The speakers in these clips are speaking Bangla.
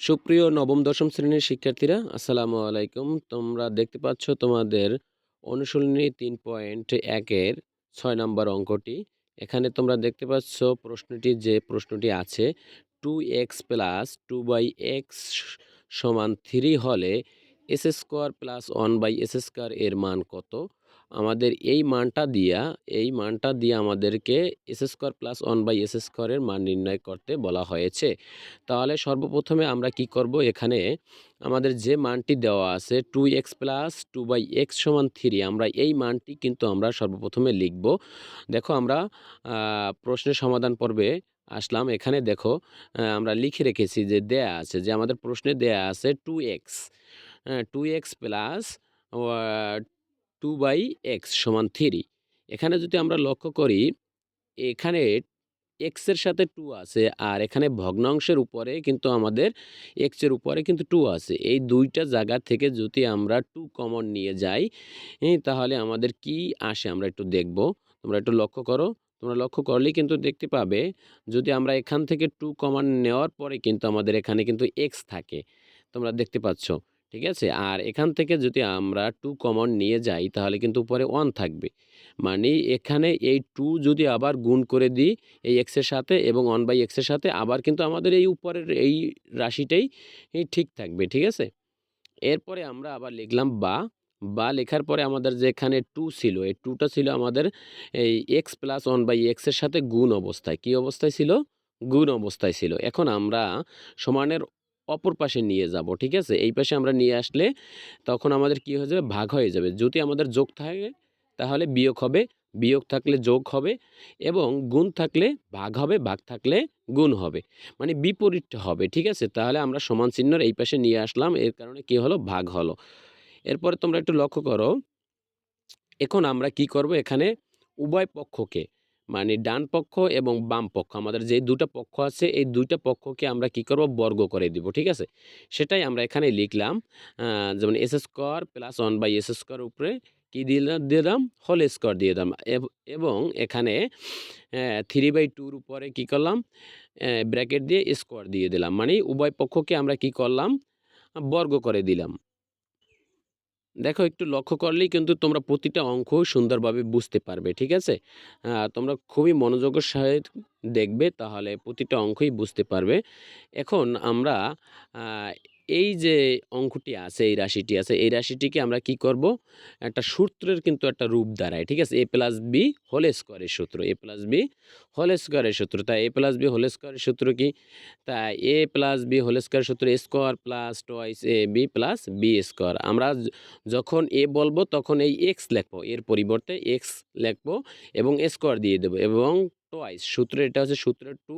সুপ্রিয় নবম, দশম শ্রেণির শিক্ষার্থীরা, আসসালামু আলাইকুম। তোমরা দেখতে পাচ্ছ তোমাদের অনুশীলনী তিন পয়েন্ট একের ছয় নম্বর অঙ্কটি। এখানে তোমরা দেখতে পাচ্ছ প্রশ্নটি যে প্রশ্নটি আছে two x plus two by x সমান থ্রি হলে s square plus one by s square এর মান কত? আমাদের এই মানটা দিয়া, এই মানটা দিয়ে আমাদেরকে s square plus one by s স্কোয়ারের মান নির্ণয় করতে বলা হয়েছে। তাহলে সর্বপ্রথমে আমরা কি করব? এখানে আমাদের যে মানটি দেওয়া আছে two x plus two by x সমান থ্রি আমরা এই মানটি কিন্তু আমরা সর্বপ্রথমে লিখব। দেখো আমরা প্রশ্নের সমাধান পর্বে আসলাম। এখানে দেখো আমরা লিখে রেখেছি যে দেয়া আছে, যে আমাদের প্রশ্নে দেয়া আছে two x two x plus two by x সমান থ্রি। এখানে যদি আমরা লক্ষ্য করি এখানে এক্সের সাথে টু আছে আর এখানে ভগ্নাংশের উপরে কিন্তু আমাদের এক্সের উপরে কিন্তু টু আছে। এই দুইটা জায়গা থেকে যদি আমরা টু কমন নিয়ে যাই হ্যাঁ, তাহলে আমাদের কি আসে আমরা একটু দেখব। তোমরা একটু লক্ষ্য করো। তোমরা লক্ষ্য করলেই কিন্তু দেখতে পাবে যদি আমরা এখান থেকে টু কমন নেওয়ার পরে কিন্তু আমাদের এখানে কিন্তু এক্স থাকে। তোমরা দেখতে পাচ্ছ। ঠিক আছে? আর এখান থেকে যদি আমরা টু কমন নিয়ে যাই, তাহলে কিন্তু উপরে ওয়ান থাকবে। মানে এখানে এই টু যদি আবার গুণ করে দিই, এই এক্সের সাথে এবং ওয়ান বাই এক্সের সাথে, আবার কিন্তু আমাদের এই উপরের এই রাশিটাই ঠিক থাকবে, ঠিক আছে? এরপরে আমরা আবার লিখলাম বা। বা লেখার পরে আমাদের যে এখানে টু ছিল, এই টুটা ছিল আমাদের এই এক্স প্লাস ওয়ান বাই এক্সের সাথে গুণ অবস্থায়। কি অবস্থায় ছিল? গুণ অবস্থায় ছিল। এখন আমরা সমানের অপর পাশে নিয়ে যাব, ঠিক আছে? এই পাশে আমরা নিয়ে আসলে তখন আমাদের কি হয়ে যাবে? ভাগ হয়ে যাবে। যদি আমাদের যোগ থাকে, তাহলে বিয়োগ হবে। বিয়োগ থাকলে যোগ হবে এবং গুণ থাকলে ভাগ হবে, ভাগ থাকলে গুণ হবে। মানে বিপরীতটা হবে, ঠিক আছে? তাহলে আমরা সমান চিহ্নর এই পাশে নিয়ে আসলাম। এর কারণে কি হলো? ভাগ হলো। এরপরে তোমরা একটু লক্ষ্য করো। এখন আমরা কি করব? এখানে উভয় পক্ষকে মানে ডান পক্ষ এবং বাম পক্ষ। আমাদের যে দুটো পক্ষ আছে, এই দুইটা পক্ষকে আমরা কি করব? বর্গ করে দিব, ঠিক আছে? সেটাই আমরা এখানে লিখলাম। যেমন s square plus one by s square উপরে কী দিলাম দিলাম হোল স্কোয়ার দিয়ে দিলাম এবং এখানে থ্রি বাই টুর উপরে কী করলাম? ব্র্যাকেট দিয়ে স্কোয়ার দিয়ে দিলাম। মানে উভয় পক্ষকে আমরা কি করলাম? বর্গ করে দিলাম। দেখো একটু লক্ষ্য করলেই কিন্তু তোমরা প্রতিটা অঙ্ক সুন্দরভাবে বুঝতে পারবে, ঠিক আছে? তোমরা খুবই মনোযোগের সহিত দেখবে, তাহলে প্রতিটা অঙ্কই বুঝতে পারবে। এখন আমরা এই যে অঙ্কটি আছে, এই রাশিটি আছে, এই রাশিটিকে আমরা কি করব? একটা সূত্রের কিন্তু একটা রূপ দাঁড়ায় ঠিক আছে? এ প্লাস বি হোল স্কোয়ারের সূত্র, এ প্লাস বি হোল স্কোয়ারের সূত্র। তাই এ প্লাস বি হোল স্কোয়ারের সূত্র কি? তাই a plus b whole square সূত্র square plus twice a b plus b square আমরা যখন এ বলব, তখন এই এক্স লিখব, এর পরিবর্তে এক্স লিখব এবং স্কোয়ার দিয়ে দেবো এবং টোয়াইস সূত্র এটা হচ্ছে সূত্রের টু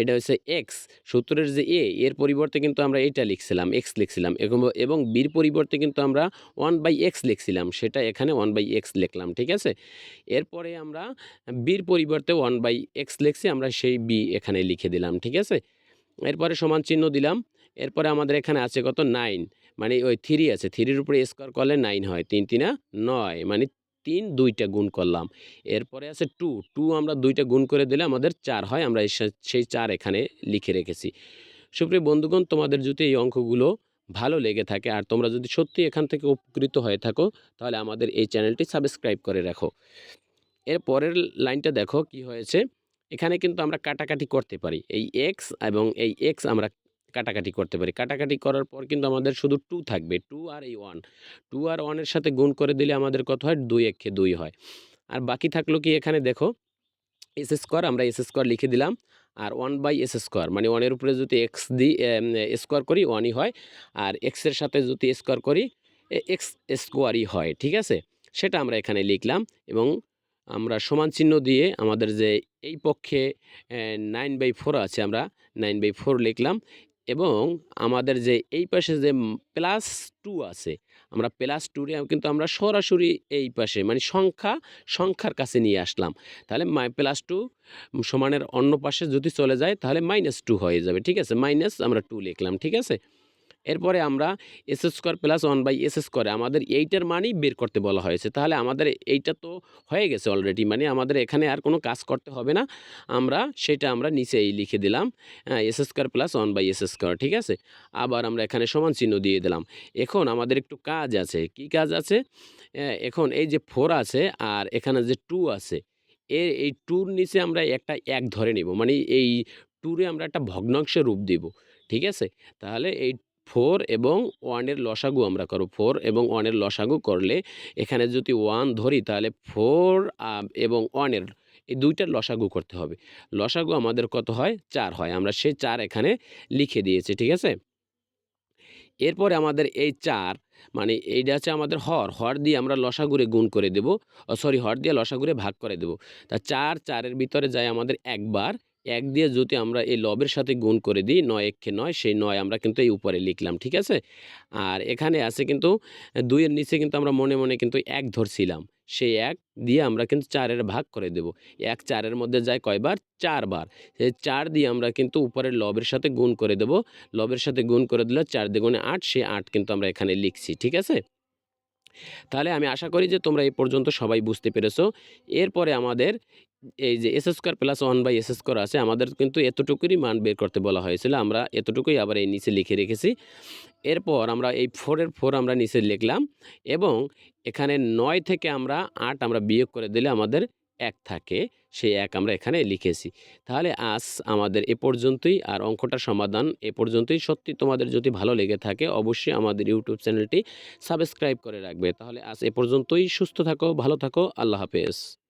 এটা হচ্ছে এক্স সূত্রের যে এ এর পরিবর্তে কিন্তু আমরা এটা লিখছিলাম এক্স লিখছিলাম। এবং বির পরিবর্তে কিন্তু আমরা ওয়ান বাই এক্স লিখছিলাম। সেটা এখানে ওয়ান বাই এক্স লিখলাম, ঠিক আছে? এরপরে আমরা বির পরিবর্তে ওয়ান বাই এক্স লিখছি, আমরা সেই বি এখানে লিখে দিলাম, ঠিক আছে? এরপরে সমান চিহ্ন দিলাম। এরপরে আমাদের এখানে আছে কত? নাইন মানে ওই থ্রি আছে। থ্রির উপরে স্কোয়ার করলে নাইন হয়। তিন, তিনা নয়। মানে তিন, দুইটা গুণ করলাম। এরপরে আছে টু। টু আমরা দুইটা গুণ করে দিলে আমাদের চার হয়, আমরা সেই চার এখানে লিখে রেখেছি। সুপ্রিয় বন্ধুগণ, তোমাদের যদি এই অঙ্কগুলো ভালো লেগে থাকে আর তোমরা যদি সত্যি এখান থেকে উপকৃত হয়ে থাকো, তাহলে আমাদের এই চ্যানেলটি সাবস্ক্রাইব করে রাখো। এর পরের লাইনটা দেখো কি হয়েছে। এখানে কিন্তু আমরা কাটাকাটি করতে পারি। এই এক্স এবং এই এক্স আমরা কাটাকাটি করতে পারি। কাটাকাটি করার পর কিন্তু আমাদের শুধু টু থাকবে টু আর এই ওয়ান টু আর ওয়ানের সাথে গুণ করে দিলে আমাদের কত হয়? দুই একে দুই হয়। আর বাকি থাকল কি এখানে দেখো এস স্কোয়ার আমরা এস স্কোয়ার লিখে দিলাম। আর ওয়ান বাই এস স্কোয়ার মানে ওয়ানের উপরে যদি এক্স দিই স্কোয়ার করি ওয়ানই হয়। আর এক্সের সাথে যদি স্কোয়ার করি এক্স স্কোয়ারই হয়, ঠিক আছে? সেটা আমরা এখানে লিখলাম এবং আমরা সমান চিহ্ন দিয়ে আমাদের যে এই পক্ষে নাইন বাই ফোর আছে আমরা নাইন বাই ফোর লিখলাম। এবং আমাদের যে এই পাশে যে প্লাস টু আছে, আমরা প্লাস টুরে কিন্তু আমরা সরাসরি এই পাশে মানে সংখ্যা, সংখ্যার কাছে নিয়ে আসলাম। তাহলে প্লাস টু সমানের অন্য পাশে যদি চলে যায় তাহলে মাইনাস টু হয়ে যাবে, ঠিক আছে? মাইনাস আমরা টু লিখলাম, ঠিক আছে? এরপরে আমরা s square plus one by s স্কোয়ারে আমাদের এইটার মানই বের করতে বলা হয়েছে। তাহলে আমাদের এইটা তো হয়ে গেছে অলরেডি মানে আমাদের এখানে আর কোনো কাজ করতে হবে না। আমরা সেটা আমরা নিচেই লিখে দিলাম s square plus one by s square ঠিক আছে? আবার আমরা এখানে সমান চিহ্ন দিয়ে দিলাম। এখন আমাদের একটু কাজ আছে। কি কাজ আছে? এখন এই যে ফোর আছে আর এখানে যে টু আছে এর এই টুর নিচে আমরা একটা এক ধরে নিব। মানে এই টুরে আমরা একটা ভগ্নাংশ রূপ দিব। ঠিক আছে? তাহলে এই ফোর এবং ওয়ানের লসাগু আমরা করব, ফোর এবং ওয়ানের লসাগু করলে এখানে যদি ওয়ান ধরি তাহলে ফোর এবং ওয়ানের এই দুইটার লসাগু করতে হবে। লসাগু আমাদের কত হয়? চার হয়। আমরা সেই চার এখানে লিখে দিয়েছি, ঠিক আছে? এরপরে আমাদের এই চার মানে এইটা হচ্ছে আমাদের হর হর দিয়ে আমরা লসাগুরে গুণ করে দেব সরি, হর দিয়ে লসাগুরে ভাগ করে দেব। তা চার, চারের ভিতরে যায় আমাদের একবার এক দিয়ে যদি আমরা এই লবের সাথে গুণ করে দিই নয় একে নয়, সেই নয় আমরা কিন্তু এই উপরে লিখলাম, ঠিক আছে? আর এখানে আছে কিন্তু দুইয়ের নিচে কিন্তু আমরা মনে মনে কিন্তু এক ধরছিলাম, সেই এক দিয়ে আমরা কিন্তু চারের ভাগ করে দেব। এক চারের মধ্যে যায় কয়বার? চারবার। সেই চার দিয়ে আমরা কিন্তু উপরের লবের সাথে গুণ করে দেব। লবের সাথে গুণ করে দিলে চার দ্বিগুণে আট সে আট কিন্তু আমরা এখানে লিখছি, ঠিক আছে? তাহলে আমি আশা করি যে তোমরা এই পর্যন্ত সবাই বুঝতে পেরেছ। এরপরে আমাদের এই যে s square plus one by s square আছে, আমাদের কিন্তু এতটুকুরই মান বের করতে বলা হয়েছিল। আমরা এতটুকুই আবার এই নিচে লিখে রেখেছি। এরপর আমরা এই ফোরের ফোর আমরা নিচে লিখলাম এবং এখানে নয় থেকে আমরা আট আমরা বিয়োগ করে দিলে আমাদের এক থাকে, সেই এক আমরা এখানে লিখেছি। তাহলে আজ আমাদের এ পর্যন্তই, আর অঙ্কটার সমাধান এ পর্যন্তই। সত্যি তোমাদের যদি ভালো লেগে থাকে, অবশ্যই আমাদের ইউটিউব চ্যানেলটি সাবস্ক্রাইব করে রাখবে। তাহলে আজ এ পর্যন্তই। সুস্থ থাকো, ভালো থাকো। আল্লাহ হাফেজ।